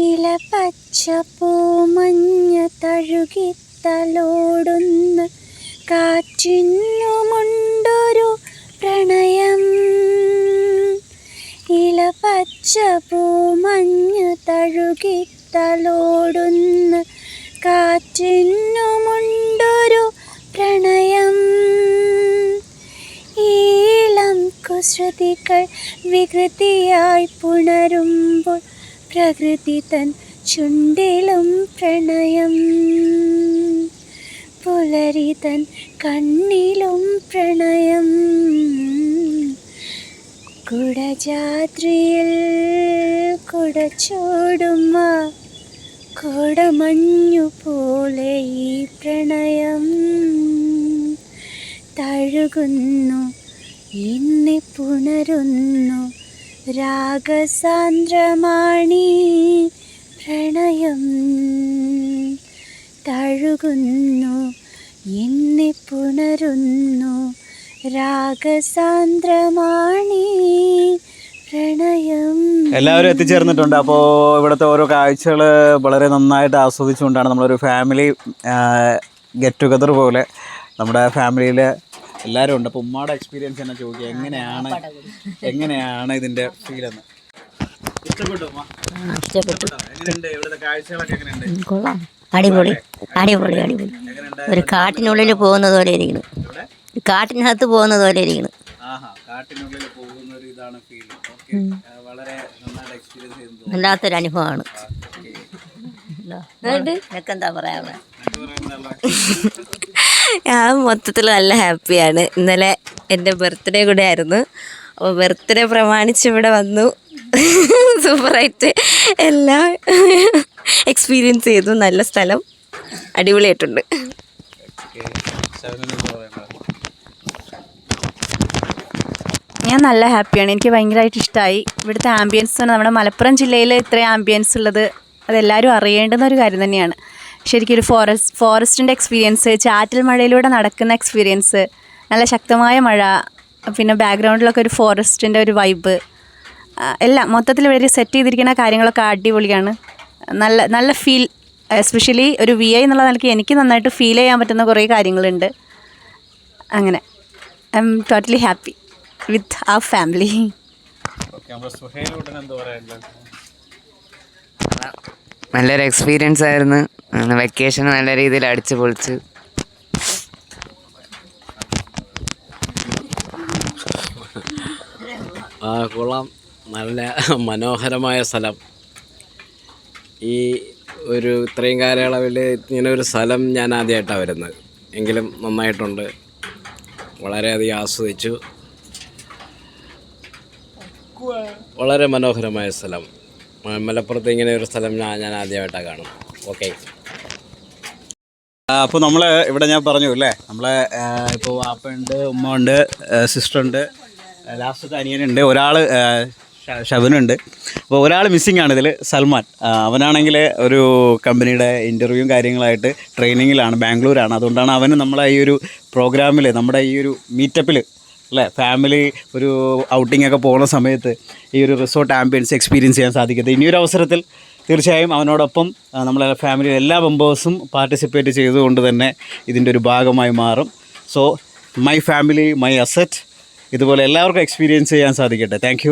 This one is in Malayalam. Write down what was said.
ഇല പച്ച പൂമഞ്ഞ തഴുകിത്തലോടുന്ന കാറ്റിനുമുണ്ടൊരു പ്രണയം. ഇല പച്ച പൂമഞ്ഞ തഴുകിത്തലോടുന്ന കാറ്റിനുമുണ്ടൊരു പ്രണയം. ഈളം കുസൃതികൾ വികൃതിയായി പുണരുമ്പോൾ പ്രകൃതി തൻ ചുണ്ടിലും പ്രണയം. പുലരി തൻ കണ്ണിലും പ്രണയം. കുടജാദ്രിയിൽ കുടച്ചോടുമ്മ കോടമഞ്ഞു പോലെ ഈ പ്രണയം. തഴുകുന്നു എന്നെ പുണരുന്നു. രാഗസാന്ദ്രമാണി പ്രണയം. തഴുകുന്നു എന്നെ പുണരുന്നു. രാഗസാന്ദ്രമാണി പ്രണയം. എല്ലാവരും എത്തിച്ചേർന്നിട്ടുണ്ട്. അപ്പോൾ ഇവിടുത്തെ ഓരോ കാഴ്ചകൾ വളരെ നന്നായിട്ട് ആസ്വദിച്ചുകൊണ്ടാണ് നമ്മളൊരു ഫാമിലി ഗെറ്റ് ടുഗദർ പോലെ നമ്മുടെ ഫാമിലിയിൽ എല്ലാവരും ഉണ്ട്. അപ്പോൾ ഉമ്മയുടെ എക്സ്പീരിയൻസ് തന്നെ ചോദിക്കുക. എങ്ങനെയാണ് എങ്ങനെയാണ് ഇതിന്റെ ഫീൽ എന്ന്? അടിപൊളി. അടിപൊളി അടിപൊളി. ഒരു കാട്ടിനുള്ളിൽ പോകുന്നത് പോലെ ഇരിക്കുന്നു. കാട്ടിനകത്ത് പോകുന്നത് പോലെ ഇരിക്കുന്നു. കാട്ടിനുള്ളിൽ പോകുന്ന ഒരു ഇതാണ് ഫീൽ ഓക്കെ വളരെ നന്നായിട്ട് എക്സ്പീരിയൻസ് വല്ലാത്തൊരു അനുഭവമാണ്. എന്താ പറയാ ഞാൻ മൊത്തത്തിൽ നല്ല ഹാപ്പിയാണ്. ഇന്നലെ എന്റെ ബർത്ത്ഡേ കൂടെ ആയിരുന്നു. അപ്പോൾ ബർത്ത്ഡേ പ്രമാണിച്ച് ഇവിടെ വന്നു. സൂപ്പറായിട്ട് എല്ലാം എക്സ്പീരിയൻസ് ചെയ്തു. നല്ല സ്ഥലം. അടിപൊളിയായിട്ടുണ്ട്. ഞാൻ നല്ല ഹാപ്പിയാണ്. എനിക്ക് ഭയങ്കരമായിട്ട് ഇഷ്ടമായി ഇവിടുത്തെ ആംബിയൻസ് നമ്മുടെ മലപ്പുറം ജില്ലയിൽ ഇത്രയും ആംബിയൻസ് ഉള്ളത് അതെല്ലാവരും അറിയേണ്ടുന്ന ഒരു കാര്യം തന്നെയാണ്. ശരിക്കും ഒരു ഫോറസ്റ്റ് ഫോറസ്റ്റിന്റെ എക്സ്പീരിയൻസ് ചാറ്റൽ മഴയിലൂടെ നടക്കുന്ന എക്സ്പീരിയൻസ് നല്ല ശക്തമായ മഴ പിന്നെ ബാക്ക്ഗ്രൗണ്ടിലൊക്കെ ഒരു ഫോറസ്റ്റിന്റെ ഒരു വൈബ് എല്ലാം മൊത്തത്തിൽ ഇവർ സെറ്റ് ചെയ്തിരിക്കുന്ന കാര്യങ്ങളൊക്കെ അടിപൊളിയാണ്. നല്ല നല്ല ഫീൽ എസ്പെഷ്യലി ഒരു വി ഐ എന്നുള്ള നിലയ്ക്ക് എനിക്ക് നന്നായിട്ട് ഫീൽ ചെയ്യാൻ പറ്റുന്ന കുറേ കാര്യങ്ങളുണ്ട്. അങ്ങനെ. I'm totally happy with ആ ഫാമിലി നല്ലൊരു എക്സ്പീരിയൻസ് ആയിരുന്നു. വെക്കേഷൻ നല്ല രീതിയിൽ അടിച്ചു പൊളിച്ച്. ആ കൊള്ളാം. നല്ല മനോഹരമായ സ്ഥലം. ഈ ഒരു ഇത്രയും കാലയളവിൽ ഇങ്ങനെ ഒരു സ്ഥലം ഞാൻ ആദ്യമായിട്ടാണ് വരുന്നത്. എങ്കിലും നന്നായിട്ടുണ്ട്. വളരെയധികം ആസ്വദിച്ചു. വളരെ മനോഹരമായ സ്ഥലം. മലപ്പുറത്ത് ഇങ്ങനെ ഒരു സ്ഥലം ഞാൻ ആദ്യമായിട്ടാണ് കാണുന്നത്. ഓക്കെ അപ്പോൾ നമ്മൾ ഇവിടെ ഞാൻ പറഞ്ഞു അല്ലേ? നമ്മളെ ഇപ്പോൾ വാപ്പ ഉണ്ട് ഉമ്മ ഉണ്ട് സിസ്റ്റർ ഉണ്ട് ലാസ്റ്റത്തെ അനിയനുണ്ട് ഒരാൾ ഷബനുണ്ട്. അപ്പോൾ ഒരാൾ മിസ്സിംഗ് ആണ് ഇതിൽ സൽമാൻ. അവനാണെങ്കിൽ ഒരു കമ്പനിയുടെ ഇന്റർവ്യൂവും കാര്യങ്ങളായിട്ട് ട്രെയിനിങ്ങിലാണ് ബാംഗ്ലൂരാണ്. അതുകൊണ്ടാണ് അവന് നമ്മളെ ഈ ഒരു പ്രോഗ്രാമിൽ നമ്മുടെ ഈ ഒരു മീറ്റപ്പിൽ അല്ലേ? ഫാമിലി ഒരു ഔട്ടിംഗ് ഒക്കെ പോകുന്ന സമയത്ത് ഈ ഒരു റിസോർട്ട് ആംബിയൻസ് എക്സ്പീരിയൻസ് ചെയ്യാൻ സാധിക്കട്ടെ. ഇനിയൊരു അവസരത്തിൽ തീർച്ചയായും അവനോടൊപ്പം നമ്മളെ ഫാമിലിയിലെ എല്ലാ മെമ്പേഴ്സും പാർട്ടിസിപ്പേറ്റ് ചെയ്തുകൊണ്ട് തന്നെ ഇതിന്റെ ഒരു ഭാഗമായി മാറും. So my family my asset ഇതുപോലെ എല്ലാവർക്കും എക്സ്പീരിയൻസ് ചെയ്യാൻ സാധിക്കട്ടെ. താങ്ക്